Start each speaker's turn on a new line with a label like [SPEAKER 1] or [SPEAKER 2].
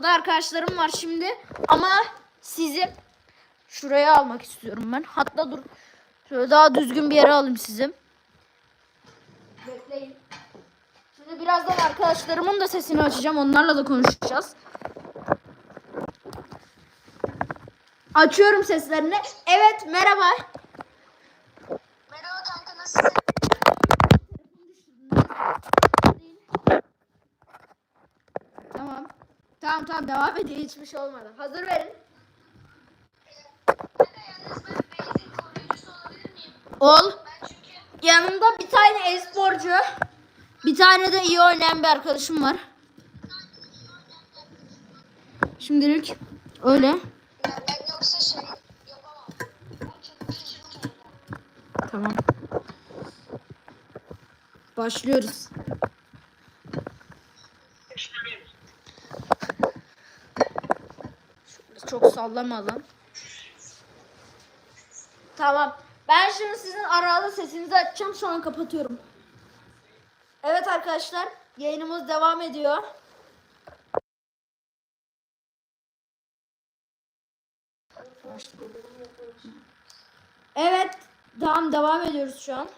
[SPEAKER 1] Burada arkadaşlarım var şimdi. Ama sizi şuraya almak istiyorum ben. Hatta dur. Şöyle daha düzgün bir yere alayım sizi. Bekleyin. Şimdi birazdan arkadaşlarımın da sesini açacağım. Onlarla da konuşacağız. Açıyorum seslerini. Evet merhaba.
[SPEAKER 2] Merhaba kanka nasılsın?
[SPEAKER 1] Tamam. Tamam tamam devam edin. Hiçbir şey olmadı. Hazır verin. Ol. Yanımda bir tane e-sporcu. Bir tane de iyi oynayan bir arkadaşım var. Şimdilik öyle. Tamam. Başlıyoruz. Çok sallama lan. Tamam. Ben şimdi sizin arada sesinizi açacağım sonra kapatıyorum. Evet arkadaşlar yayınımız devam ediyor. Evet. Tamam devam ediyoruz şu an.